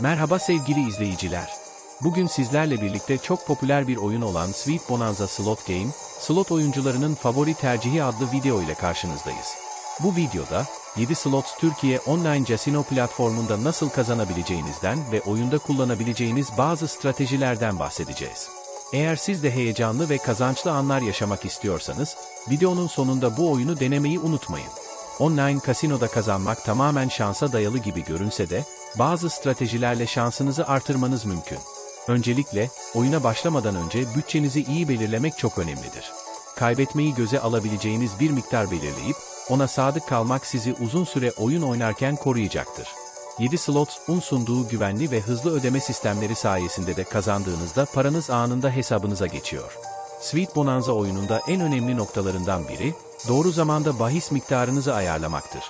Merhaba sevgili izleyiciler. Bugün sizlerle birlikte çok popüler bir oyun olan Sweet Bonanza Slot Game, slot oyuncularının favori tercihi adlı video ile karşınızdayız. Bu videoda, 7 Slots Türkiye Online Casino platformunda nasıl kazanabileceğinizden ve oyunda kullanabileceğiniz bazı stratejilerden bahsedeceğiz. Eğer siz de heyecanlı ve kazançlı anlar yaşamak istiyorsanız, videonun sonunda bu oyunu denemeyi unutmayın. Online kasinoda kazanmak tamamen şansa dayalı gibi görünse de, bazı stratejilerle şansınızı artırmanız mümkün. Öncelikle, oyuna başlamadan önce bütçenizi iyi belirlemek çok önemlidir. Kaybetmeyi göze alabileceğiniz bir miktar belirleyip, ona sadık kalmak sizi uzun süre oyun oynarken koruyacaktır. 7 Slots, un sunduğu güvenli ve hızlı ödeme sistemleri sayesinde de kazandığınızda paranız anında hesabınıza geçiyor. Sweet Bonanza oyununda en önemli noktalarından biri, doğru zamanda bahis miktarınızı ayarlamaktır.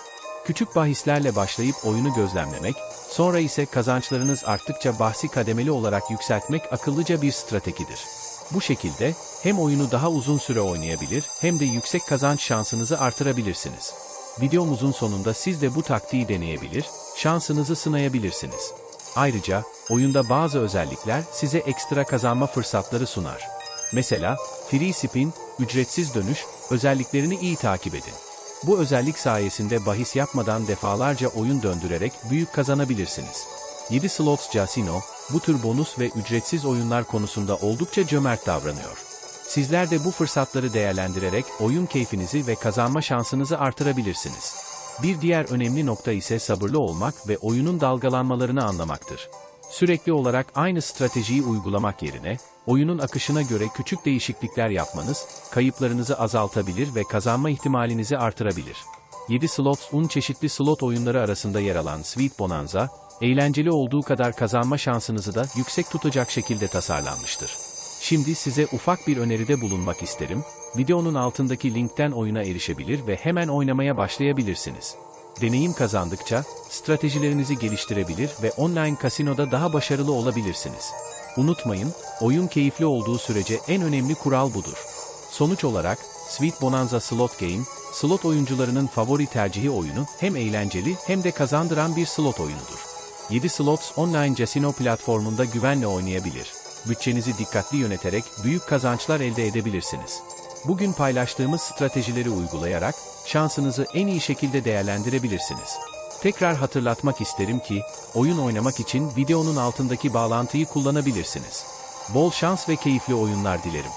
Küçük bahislerle başlayıp oyunu gözlemlemek, sonra ise kazançlarınız arttıkça bahsi kademeli olarak yükseltmek akıllıca bir stratejidir. Bu şekilde, hem oyunu daha uzun süre oynayabilir, hem de yüksek kazanç şansınızı artırabilirsiniz. Videomuzun sonunda siz de bu taktiği deneyebilir, şansınızı sınayabilirsiniz. Ayrıca, oyunda bazı özellikler size ekstra kazanma fırsatları sunar. Mesela, Free Spin, ücretsiz dönüş, özelliklerini iyi takip edin. Bu özellik sayesinde bahis yapmadan defalarca oyun döndürerek büyük kazanabilirsiniz. 7 Slots Casino, bu tür bonus ve ücretsiz oyunlar konusunda oldukça cömert davranıyor. Sizler de bu fırsatları değerlendirerek oyun keyfinizi ve kazanma şansınızı artırabilirsiniz. Bir diğer önemli nokta ise sabırlı olmak ve oyunun dalgalanmalarını anlamaktır. Sürekli olarak aynı stratejiyi uygulamak yerine, oyunun akışına göre küçük değişiklikler yapmanız, kayıplarınızı azaltabilir ve kazanma ihtimalinizi artırabilir. 7 Slots un çeşitli slot oyunları arasında yer alan Sweet Bonanza, eğlenceli olduğu kadar kazanma şansınızı da yüksek tutacak şekilde tasarlanmıştır. Şimdi size ufak bir öneride bulunmak isterim. Videonun altındaki linkten oyuna erişebilir ve hemen oynamaya başlayabilirsiniz. Deneyim kazandıkça, stratejilerinizi geliştirebilir ve online kasinoda daha başarılı olabilirsiniz. Unutmayın, oyun keyifli olduğu sürece en önemli kural budur. Sonuç olarak, Sweet Bonanza Slot Game, slot oyuncularının favori tercihi oyunu hem eğlenceli hem de kazandıran bir slot oyunudur. 7 Slots online casino platformunda güvenle oynayabilir. Bütçenizi dikkatli yöneterek büyük kazançlar elde edebilirsiniz. Bugün paylaştığımız stratejileri uygulayarak şansınızı en iyi şekilde değerlendirebilirsiniz. Tekrar hatırlatmak isterim ki, oyun oynamak için videonun altındaki bağlantıyı kullanabilirsiniz. Bol şans ve keyifli oyunlar dilerim.